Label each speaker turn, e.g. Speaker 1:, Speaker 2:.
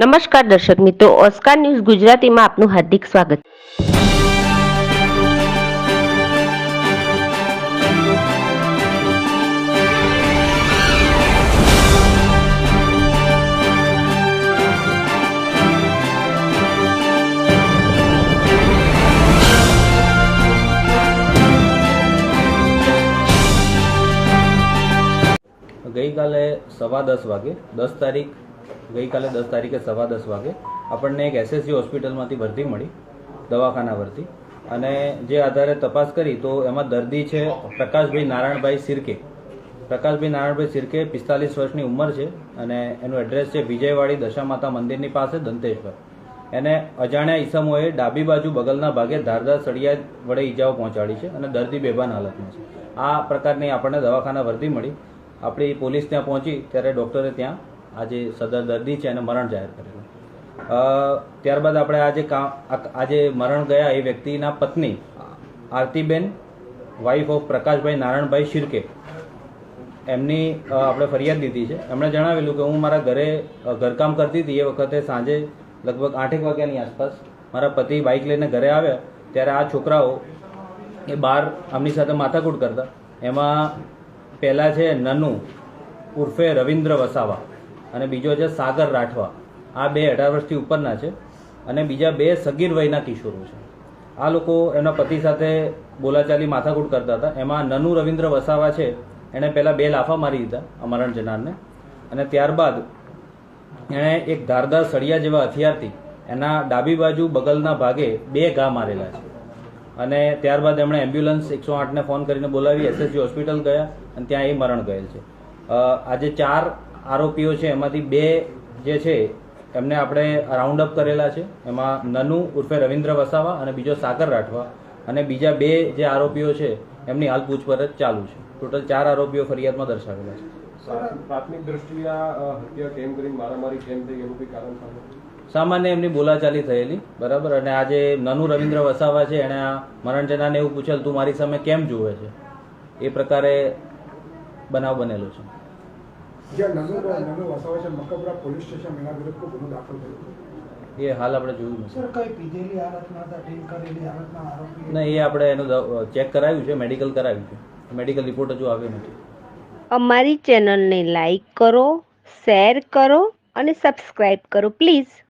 Speaker 1: નમસ્કાર દર્શક મિત્રો, ઓસ્કાર ન્યૂઝ ગુજરાતીમાં આપનું હાર્દિક સ્વાગત.
Speaker 2: ગઈકાલે સવા દસ વાગે દસ તારીખ ગઈકાલે દસ તારીખે સવા દસ વાગે આપણને એક એસએસજી હોસ્પિટલમાંથી ભરતી મળી, દવાખાના ભરતી. અને જે આધારે તપાસ કરી તો એમાં દર્દી છે પ્રકાશભાઈ નારાયણભાઈ સિરકે. પ્રકાશભાઈ નારાયણભાઈ સિરકે પિસ્તાલીસ વર્ષની ઉંમર છે અને એનું એડ્રેસ છે વિજયવાડી દશામાતા મંદિરની પાસે, દંતેશ્વર. એને અજાણ્યા ઈસમોએ ડાબી બાજુ બગલના ભાગે ધારદાર સળિયા વડે ઈજાઓ પહોંચાડી છે અને દર્દી બેભાન હાલતમાં છે. આ પ્રકારની આપણને દવાખાના વર્દી મળી. આપણી પોલીસ ત્યાં પહોંચી ત્યારે ડૉક્ટરે ત્યાં આ જે સદર દર્દી છે, એને મરણ જાહેર કરેલું. ત્યારબાદ આપણે આજે આજે મરણ ગયા એ વ્યક્તિના પત્ની, આરતીબેન વાઇફ ઓફ પ્રકાશભાઈ નારાયણભાઈ શિરકે. એમની આપણે ફરિયાદ દીધી છે. એમણે જણાવેલું કે હું મારા ઘરે ઘરકામ કરતી હતી. એ વખતે સાંજે લગભગ આઠેક વાગ્યાની આસપાસ મારા પતિ બાઇક લઈને ઘરે આવ્યા. ત્યારે આ છોકરાઓ એ બહાર આમની સાથે માથાકૂટ કરતા. એમાં પહેલાં છે નનુ ઉર્ફે રવિન્દ્ર વસાવા. અને બીજો છે સાગર રાઠવા. આ બે અઢાર વર્ષથી ઉપરના છે અને બીજા બે સગીર વયના કિશોરો છે. આ લોકો એમના પતિ સાથે બોલાચાલી માથાકૂટ કરતા હતા. એમાં નનુ રવિન્દ્ર વસાવા છે. એણે પહેલાં બે લાફા મારી દીધા અમરણ જનારને. અને ત્યારબાદ એણે એક ધારદાર સળિયા જેવા હથિયારથી એના ડાબી બાજુ બગલના ભાગે બે ઘા મારેલા છે. અને ત્યારબાદ એમણે એમ્બ્યુલન્સ એકસો આઠને ફોન કરીને બોલાવી, એસએસજી હોસ્પિટલ ગયા અને ત્યાં એ મરણ ગયેલ છે. આજે ચાર આરોપીઓ છે એમાંથી બે જે છે એમને આપણે રાઉન્ડ અપ કરેલા છે. એમાં નનુ ઉર્ફે રવિન્દ્ર વસાવા અને બીજો સાગર રાઠવા અને બીજા બે જે આરોપીઓ છે એમની હાલ પૂછપરછ ચાલુ છે. ટોટલ ચાર આરોપીઓ ફરિયાદમાં દર્શાવેલા છે.
Speaker 3: પ્રાથમિક દ્રષ્ટિએ આ હત્યા કેમ કરી? મારામારી કેમ થઈ? એનું કોઈ કારણ
Speaker 2: સામાન્ય એમની બોલાચાલી થયેલી બરાબર? અને આજે નનુ રવિન્દ્ર વસાવા છે એણે આ મરણ જનાને એવું પૂછેલ તું મારી સામે કેમ જુએ છે? એ પ્રકારે બનાવ બનેલો છે. એ હાલ આપણે જોયું નથી. ના એ આપણે એનું ચેક કરાવ્યું છે મેડિકલ કરાવ્યું છે. મેડિકલ રિપોર્ટ હજુ આવ્યો નથી.
Speaker 1: અમારી ચેનલને લાઈક કરો શેર કરો અને સબસ્ક્રાઇબ કરો પ્લીઝ.